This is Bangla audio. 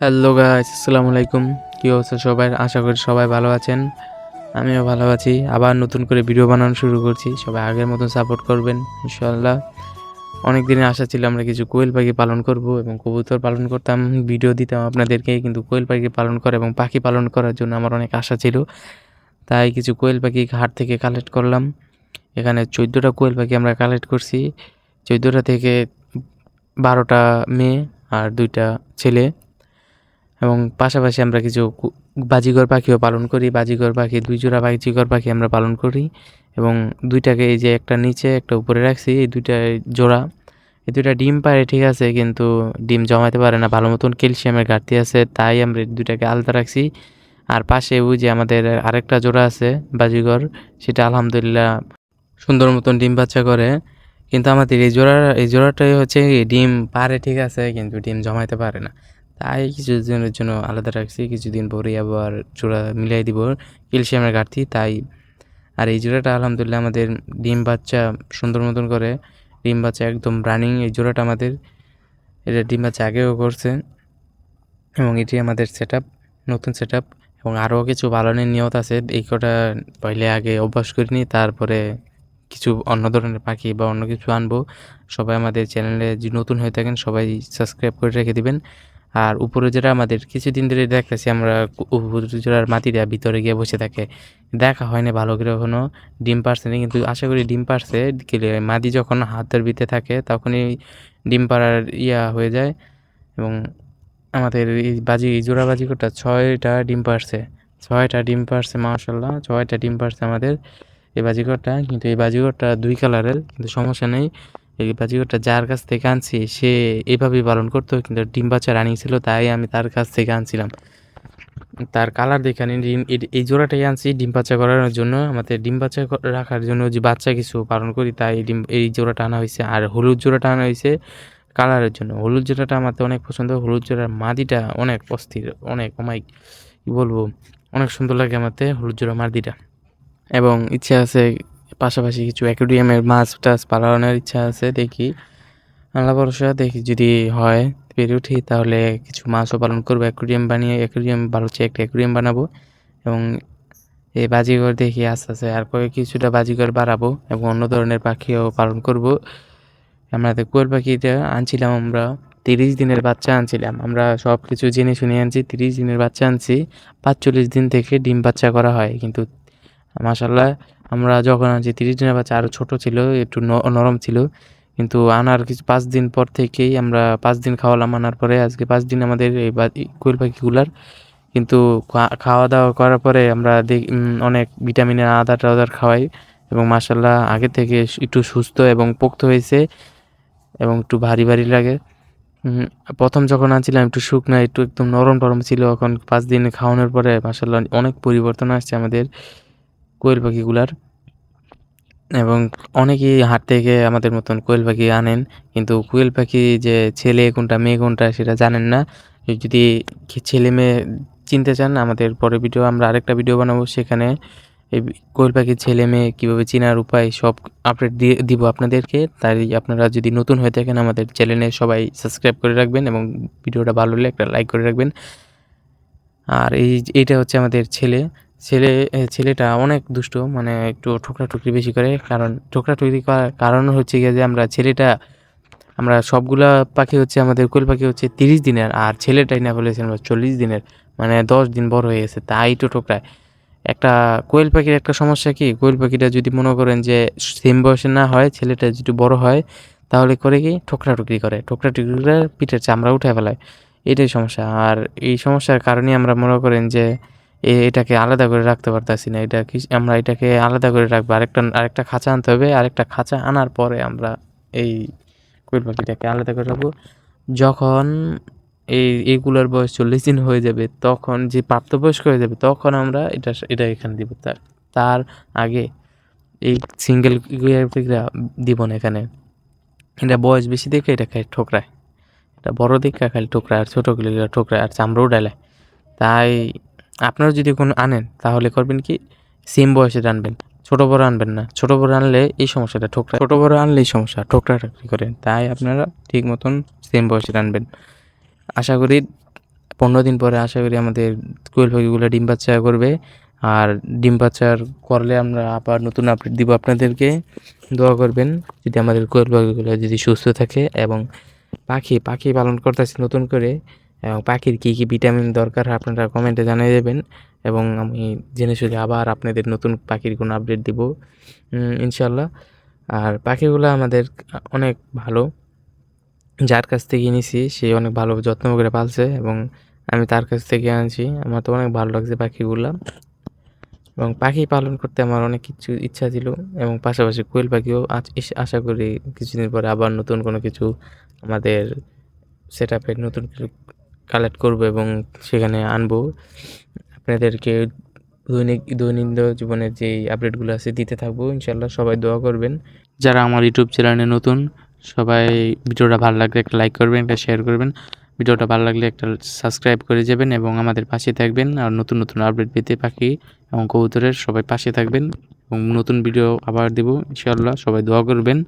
হ্যালো গাইস আসসালামু আলাইকুম কী অবস্থা সবাই? আশা করি সবাই ভালো আছেন। আমিও ভালো আছি। আবার নতুন করে ভিডিও বানানো শুরু করছি। সবাই আগের মতন সাপোর্ট করবেন ইনশাল্লাহ অনেক দিনের আশা ছিল আমরা কিছু কোয়েল পাখি পালন করব এবং কবুতর পালন করতাম ভিডিও দিতাম আপনাদেরকে, কিন্তু কোয়েল পাখি পালন করা এবং পাখি পালন করার জন্য আমার অনেক আশা ছিল। তাই কিছু কোয়েল পাখি হাট থেকে কালেক্ট করলাম। এখানে চোদ্দোটা কোয়েল পাখি আমরা কালেক্ট করছি। চোদ্দোটা থেকে বারোটা মেয়ে আর দুইটা ছেলে। এবং পাশাপাশি আমরা কিছু বাজিঘর পাখিও পালন করি। বাজিঘর পাখি, দুই জোড়া বাজিঘর পাখি আমরা পালন করি এবং দুইটাকে এই যে একটা নিচে, একটা উপরে রাখছি। এই দুইটা জোড়া, এই দুইটা ডিম পারে ঠিক আছে, কিন্তু ডিম জমাতে পারে না। ভালো মতন ক্যালসিয়ামের ঘাটতি আছে, তাই আমরা দুইটাকে আলাদা রাখছি। আর পাশে ওই যে আমাদের আরেকটা জোড়া আছে বাজিঘর সেটা আলহামদুলিল্লাহ সুন্দর মতন ডিম বাচ্চা করে। কিন্তু আমাদের এই জোড়া, এই জোড়াটাই হচ্ছে ডিম পারে ঠিক আছে, কিন্তু ডিম জমাইতে পারে না। তাই কিছুদিনের জন্য আলাদা রাখছি, কিছুদিন পরে আবার জোড়া মিলাই দিব, ক্যালসিয়ামের ঘাটতি, তাই। আর এই জোড়াটা আলহামদুলিল্লাহ আমাদের ডিম বাচ্চা সুন্দর মতন করে, ডিম বাচ্চা একদম রানিং এই জোড়াটা আমাদের। এটা ডিম বাচ্চা আগেও করছে এবং এটি আমাদের সেট নতুন সেট এবং আরও কিছু পালনের নিয়ত আছে। এই কটা পहिले আগে অভ্যাস করিনি তারপরে কিছু অন্য ধরনের পাখি বা অন্য কিছু আনব। সবাই আমাদের চ্যানেলে যে নতুন হয়ে থাকেন, সবাই সাবস্ক্রাইব করে রেখে দিবেন। আর উপরে যেটা আমাদের কিছুদিন ধরে দেখতেছি, আমরা জোড়ার মাটিটা ভিতরে গিয়ে বসে থাকে, দেখা হয় না ভালো করে কখনো ডিম পারছে না, কিন্তু আশা করি ডিম পারছে মাদি যখন হাতের ভিতরে থাকে, তখনই ডিম পাড়ার ইয়া হয়ে যায় এবং আমাদের এই বাজি জোড়া বাজিকটা ছয়টা ডিম পারছে ছয়টা ডিম পারছে মাশাল্লাহ ছয়টা ডিম পারছে আমাদের এই বাজিকরটা কিন্তু এই বাজিকরটা দুই কালারের কিন্তু সমস্যা নেই। এই বাজিকরটা যার কাছ থেকে আনছি, সে এইভাবেই পালন করতো, কিন্তু ডিম বাচ্চা রানিং ছিল, তাই আমি তার কাছ থেকে আনছিলাম। তার কালার দেখে ডিম, এই- জোড়াটাই আনছি ডিম বাচ্চা করানোর জন্য। আমাদের ডিম বাচ্চা রাখার জন্য যে বাচ্চা কিছু পালন করি, তাই ডিম, এই জোড়াটা আনা হয়েছে। আর হলুদ জোড়াটা আনা হয়েছে কালারের জন্য। হলুদ জোড়াটা আমার অনেক পছন্দ। হলুদ জোড়ার মাদিটা অনেক অস্থির, অনেক অমাই কী বলব? অনেক সুন্দর লাগে আমাতে হলুদ জোড়া মাদিটা। এবং ইচ্ছা আছে পাশাপাশি কিছু অ্যাকুরিয়ামের মাছ টাছ পালনের ইচ্ছা আছে, দেখি। আল্লাহ ভরসা, দেখি যদি হয়, পেরে উঠি, তাহলে কিছু মাছও পালন করব অ্যাকুরিয়াম বানিয়ে অ্যাকুরিয়াম হচ্ছে একটা অ্যাকুরিয়াম বানাবো এবং এই বাজিঘর দেখি আস্তে আস্তে আর কয়েক কিছুটা বাজিঘর বাড়াবো এবং অন্য ধরনের পাখিও পালন করব। আমাদের কোয়েল পাখিটা আনছিলাম, আমরা তিরিশ দিনের বাচ্চা আনছিলাম। আমরা সব কিছু জেনে শুনে আনছি, তিরিশ দিনের বাচ্চা আনছি, পাঁচচল্লিশ দিন থেকে ডিম বাচ্চা করা হয়। কিন্তু মাসাল্লাহ আমরা যখন আনছি তিরিশ দিনের বাচ্চা আরও ছোটো ছিল, একটু নরম ছিল। কিন্তু আনার কিছু পাঁচ দিন পর থেকেই আমরা পাঁচ দিন খাওয়ালাম, আনার পরে আজকে পাঁচ দিন আমাদের এই কোয়েল পাখিগুলার। কিন্তু খাওয়া দাওয়া করার পরে আমরা দেখি অনেক ভিটামিনের আদার টাদার খাওয়াই এবং মাসাল্লাহ আগে থেকে একটু সুস্থ এবং পোক্ত হয়েছে এবং একটু ভারী ভারী লাগে। প্রথম যখন আনছিলাম একটু শুকনো, একটু একদম নরম টরম ছিল, এখন পাঁচ দিন খাওয়ানোর পরে মাসাল্লাহ অনেক পরিবর্তন আসছে আমাদের। কোয়েল পাখিগুলার। এবং অনেকেই হাট থেকে আমাদের মতন কোয়েল পাখি আনেন, কিন্তু কোয়েল পাখি যে ছেলে কোনটা, মেয়ে কোনটা সেটা জানেন না। যদি ছেলে মেয়ে চিনতে চান, আমাদের পরের ভিডিও আমরা আরেকটা ভিডিও বানাবো। সেখানে এই কোয়েল পাখির ছেলে মেয়ে কীভাবে চেনার উপায় সব আপডেট দিয়ে দিব আপনাদেরকে। তাই আপনারা যদি নতুন হয়ে থাকেন আমাদের চ্যানেলে সবাই সাবস্ক্রাইব করে রাখবেন এবং ভিডিওটা ভালো লাগলে একটা লাইক করে রাখবেন। আর এই এইটা হচ্ছে আমাদের ছেলে। ছেলে ছেলেটা অনেক দুষ্ট মানে একটু ঠোকরা ঠুকরি বেশি করে। কারণ ঠোকরা ঠুকরি করার কারণ হচ্ছে গিয়ে যে আমরা ছেলেটা, আমরা সবগুলা পাখি হচ্ছে, আমাদের কোয়েল পাখি হচ্ছে তিরিশ দিনের, আর ছেলেটাই না বলেছে আমরা চল্লিশ দিনের মানে দশ দিন বড় হয়ে গেছে, তাই তো ঠোকরায়। একটা কোয়েল পাখির একটা সমস্যা কি? কোয়েল পাখিটা যদি মনে করেন যে সেম বয়সে না হয়, ছেলেটা যদি বড় হয়, তাহলে করে কি? ঠোকরা টুকরি করে। ঠোকরা টুকরি করে পিঠের চামড়া উঠে ফেলায়। এটাই সমস্যা। আর এই সমস্যার কারণে আমরা মনে করেন যে এটাকে আলাদা করে রাখতে পারতাছি না। এটা কি, আমরা এটাকে আলাদা করে রাখব। আরেকটা আরেকটা খাঁচা আনতে হবে। আরেকটা খাঁচা আনার পরে আমরা এই কোয়েল পাখিটাকে আলাদা করে রাখব। যখন এই এইগুলোর বয়স চল্লিশ দিন হয়ে যাবে, তখন যে প্রাপ্তবয়স্ক হয়ে যাবে, তখন আমরা এটা এটা এখানে দিব। তার তার আগে এই সিঙ্গেল দিব না এখানে। এটা বয়স বেশি দেখে এটা খালি ঠোকরায়। এটা বড় দেখে খালি ঠোকরায় আর ছোটোগুলো ঠোকরায় আর চামড়াও ডালে। তাই আপনারা যদি কোনো আনেন, তাহলে করবেন কি? সেম বয়সে আনবেন ছোট বড় আনবেন না। ছোট বড় আনলে এই সমস্যাটা, ঠোকরা ছোট বড় আনলে এই সমস্যা, ঠোকরা ঠোকরি করেন। তাই আপনারা ঠিক মতন সেম বয়সে আনবেন আশা করি পনেরো দিন পরে আশা করি আমাদের কোয়েল পাখিগুলো ডিম বাচ্চা করবে। আর ডিম বাচ্চার করলে আমরা আবার নতুন আপডেট দিব আপনাদেরকে। দোয়া করবেন, যদি আমাদের কোয়েল পাখিগুলো যদি সুস্থ থাকে এবং পাখি পাখি পালন করতেছি নতুন করে এবং পাখির কী কী ভিটামিন দরকার আপনারা কমেন্টে জানিয়ে দেবেন এবং আমি জেনে শুনে আবার আপনাদের নতুন পাখির কোনো আপডেট দিব। ইনশাল্লাহ আর পাখিগুলো আমাদের অনেক ভালো। যার কাছ থেকে নিছি সে অনেক ভালো যত্ন করে পালছে এবং আমি তার কাছ থেকে আনছি। আমার তো অনেক ভালো লাগছে পাখিগুলো। এবং পাখি পালন করতে আমার অনেক কিছু ইচ্ছা ছিল এবং পাশাপাশি কোয়েল পাখিও আশা করি কিছুদিন পরে আবার নতুন কোনো কিছু আমাদের সেট আপের নতুন কিছু কালেক্ট করব এবং সেখানে আনব। আপনাদেরকে দৈনিক, দৈনন্দিন জীবনের যেই আপডেটগুলো আছে দিতে থাকব ইনশাল্লাহ সবাই দোয়া করবেন। যারা আমার ইউটিউব চ্যানেলে নতুন, সবাই ভিডিওটা ভালো লাগলে একটা লাইক করবেন, একটা শেয়ার করবেন। ভিডিওটা ভালো লাগলে একটা সাবস্ক্রাইব করে যাবেন এবং আমাদের পাশে থাকবেন। আর নতুন নতুন আপডেট পেতে পাখি এবং কবুতরের সবাই পাশে থাকবেন। এবং নতুন ভিডিও আবার দেবো, ইনশাআল্লাহ সবাই দোয়া করবেন।